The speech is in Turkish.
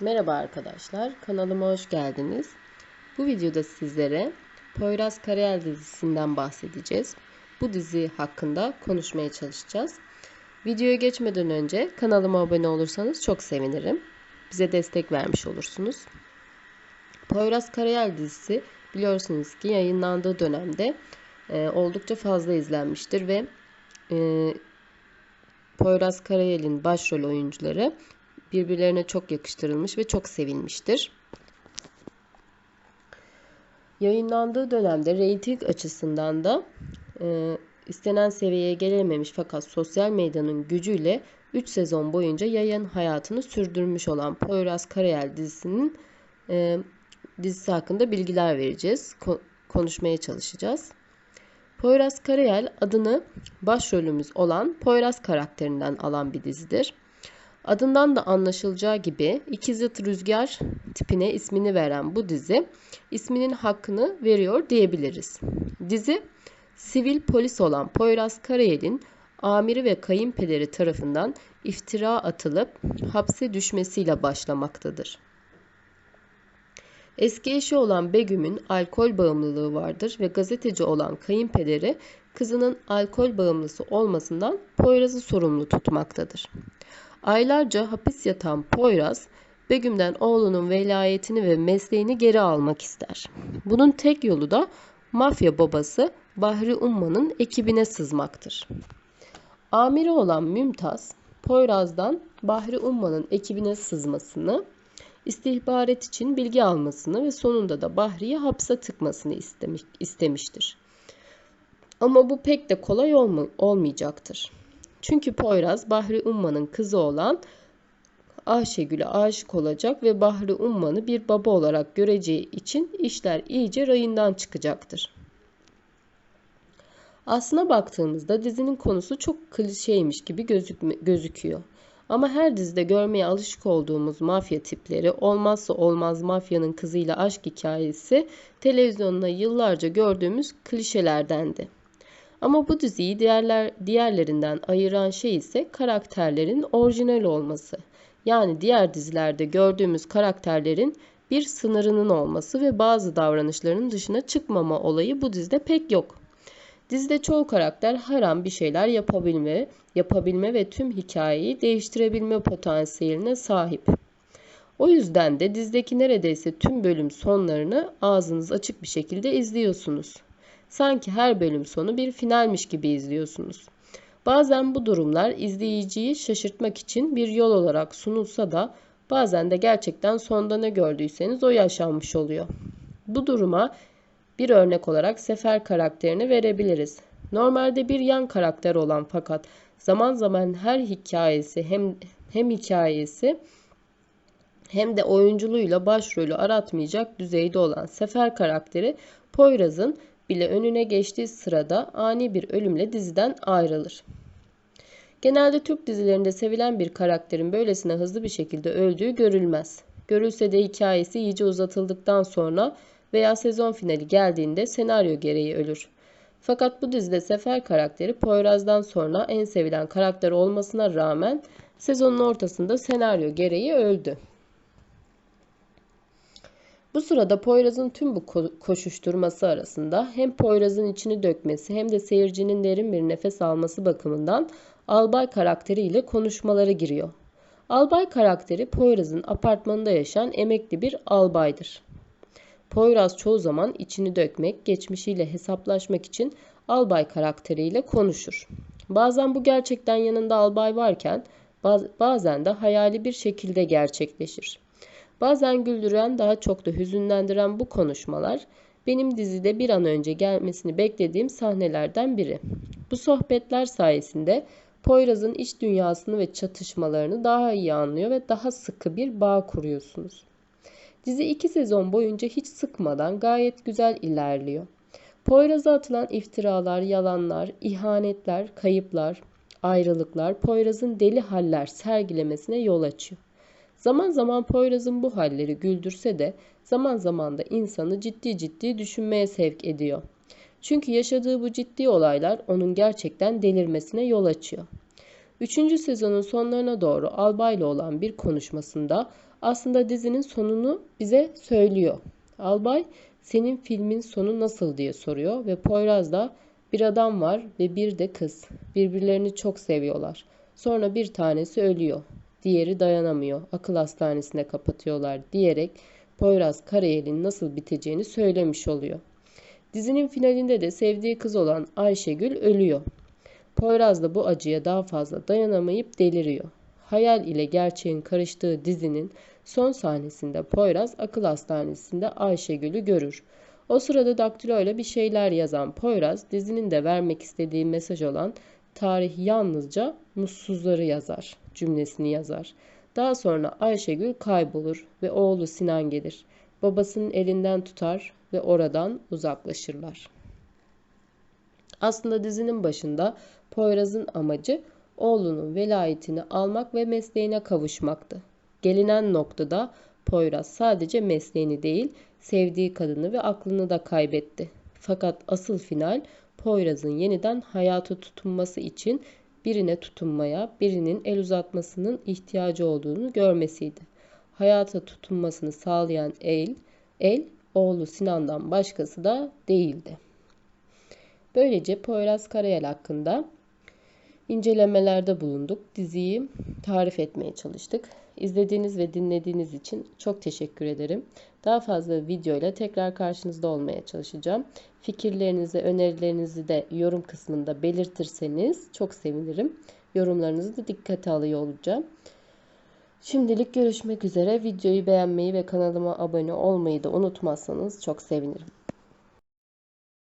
Merhaba arkadaşlar, kanalıma hoş geldiniz. Bu videoda sizlere Poyraz Karayel dizisinden bahsedeceğiz. Bu dizi hakkında konuşmaya çalışacağız. Videoya geçmeden önce kanalıma abone olursanız çok sevinirim. Bize destek vermiş olursunuz. Poyraz Karayel dizisi biliyorsunuz ki yayınlandığı dönemde e, oldukça fazla izlenmiştir ve e, Poyraz Karayel'in başrol oyuncuları birbirlerine çok yakıştırılmış ve çok sevilmiştir. Yayınlandığı dönemde reyting açısından da e, istenen seviyeye gelememiş fakat sosyal medyanın gücüyle 3 sezon boyunca yayın hayatını sürdürmüş olan Poyraz Karayel dizisinin e, dizisi hakkında bilgiler vereceğiz. Ko- konuşmaya çalışacağız. Poyraz Karayel adını başrolümüz olan Poyraz karakterinden alan bir dizidir. Adından da anlaşılacağı gibi ikiz zıt rüzgar tipine ismini veren bu dizi isminin hakkını veriyor diyebiliriz. Dizi sivil polis olan Poyraz Karayel'in amiri ve kayınpederi tarafından iftira atılıp hapse düşmesiyle başlamaktadır. Eski eşi olan Begüm'ün alkol bağımlılığı vardır ve gazeteci olan kayınpederi kızının alkol bağımlısı olmasından Poyraz'ı sorumlu tutmaktadır. Aylarca hapis yatan Poyraz, Begüm'den oğlunun velayetini ve mesleğini geri almak ister. Bunun tek yolu da mafya babası Bahri Umma'nın ekibine sızmaktır. Amiri olan Mümtaz, Poyraz'dan Bahri Umma'nın ekibine sızmasını, istihbarat için bilgi almasını ve sonunda da Bahri'yi hapse tıkmasını istemiş, istemiştir. Ama bu pek de kolay olma, olmayacaktır. Çünkü Poyraz Bahri Umma'nın kızı olan Ayşegül'e aşık olacak ve Bahri Umman'ı bir baba olarak göreceği için işler iyice rayından çıkacaktır. Aslına baktığımızda dizinin konusu çok klişeymiş gibi gözükme, gözüküyor. Ama her dizide görmeye alışık olduğumuz mafya tipleri, olmazsa olmaz mafyanın kızıyla aşk hikayesi televizyonda yıllarca gördüğümüz klişelerdendi. Ama bu diziyi diğerler, diğerlerinden ayıran şey ise karakterlerin orijinal olması. Yani diğer dizilerde gördüğümüz karakterlerin bir sınırının olması ve bazı davranışlarının dışına çıkmama olayı bu dizide pek yok. Dizide çoğu karakter her an bir şeyler yapabilme, yapabilme ve tüm hikayeyi değiştirebilme potansiyeline sahip. O yüzden de dizdeki neredeyse tüm bölüm sonlarını ağzınız açık bir şekilde izliyorsunuz. Sanki her bölüm sonu bir finalmiş gibi izliyorsunuz. Bazen bu durumlar izleyiciyi şaşırtmak için bir yol olarak sunulsa da bazen de gerçekten sonda ne gördüyseniz o yaşanmış oluyor. Bu duruma bir örnek olarak Sefer karakterini verebiliriz. Normalde bir yan karakter olan fakat zaman zaman her hikayesi hem hem hikayesi hem de oyunculuğuyla başrolü aratmayacak düzeyde olan Sefer karakteri Poyraz'ın bile önüne geçtiği sırada ani bir ölümle diziden ayrılır. Genelde Türk dizilerinde sevilen bir karakterin böylesine hızlı bir şekilde öldüğü görülmez. Görülse de hikayesi iyice uzatıldıktan sonra veya sezon finali geldiğinde senaryo gereği ölür. Fakat bu dizide Sefer karakteri Poyraz'dan sonra en sevilen karakter olmasına rağmen sezonun ortasında senaryo gereği öldü. Bu sırada Poyraz'ın tüm bu koşuşturması arasında hem Poyraz'ın içini dökmesi hem de seyircinin derin bir nefes alması bakımından Albay karakteriyle konuşmaları giriyor. Albay karakteri Poyraz'ın apartmanında yaşayan emekli bir albaydır. Poyraz çoğu zaman içini dökmek, geçmişiyle hesaplaşmak için albay karakteriyle konuşur. Bazen bu gerçekten yanında albay varken bazen de hayali bir şekilde gerçekleşir. Bazen güldüren daha çok da hüzünlendiren bu konuşmalar benim dizide bir an önce gelmesini beklediğim sahnelerden biri. Bu sohbetler sayesinde Poyraz'ın iç dünyasını ve çatışmalarını daha iyi anlıyor ve daha sıkı bir bağ kuruyorsunuz. Dizi iki sezon boyunca hiç sıkmadan gayet güzel ilerliyor. Poyraz'a atılan iftiralar, yalanlar, ihanetler, kayıplar, ayrılıklar Poyraz'ın deli haller sergilemesine yol açıyor. Zaman zaman Poyraz'ın bu halleri güldürse de zaman zaman da insanı ciddi ciddi düşünmeye sevk ediyor. Çünkü yaşadığı bu ciddi olaylar onun gerçekten delirmesine yol açıyor. Üçüncü sezonun sonlarına doğru Albay'la olan bir konuşmasında aslında dizinin sonunu bize söylüyor. Albay senin filmin sonu nasıl diye soruyor ve Poyraz da bir adam var ve bir de kız. Birbirlerini çok seviyorlar. Sonra bir tanesi ölüyor. Diğeri dayanamıyor. Akıl hastanesine kapatıyorlar diyerek Poyraz Karayel'in nasıl biteceğini söylemiş oluyor. Dizinin finalinde de sevdiği kız olan Ayşegül ölüyor. Poyraz da bu acıya daha fazla dayanamayıp deliriyor. Hayal ile gerçeğin karıştığı dizinin son sahnesinde Poyraz akıl hastanesinde Ayşegül'ü görür. O sırada daktilo ile bir şeyler yazan Poyraz dizinin de vermek istediği mesaj olan tarih yalnızca mutsuzları yazar cümlesini yazar. Daha sonra Ayşegül kaybolur ve oğlu Sinan gelir. Babasının elinden tutar ve oradan uzaklaşırlar. Aslında dizinin başında Poyraz'ın amacı oğlunun velayetini almak ve mesleğine kavuşmaktı. Gelinen noktada Poyraz sadece mesleğini değil, sevdiği kadını ve aklını da kaybetti. Fakat asıl final Poyraz'ın yeniden hayata tutunması için birine tutunmaya, birinin el uzatmasının ihtiyacı olduğunu görmesiydi. Hayata tutunmasını sağlayan el, el oğlu Sinan'dan başkası da değildi. Böylece Poyraz Karayel hakkında incelemelerde bulunduk. Diziyi tarif etmeye çalıştık. İzlediğiniz ve dinlediğiniz için çok teşekkür ederim. Daha fazla video ile tekrar karşınızda olmaya çalışacağım. Fikirlerinizi, önerilerinizi de yorum kısmında belirtirseniz çok sevinirim. Yorumlarınızı da dikkate alıyor olacağım. Şimdilik görüşmek üzere. Videoyu beğenmeyi ve kanalıma abone olmayı da unutmazsanız çok sevinirim.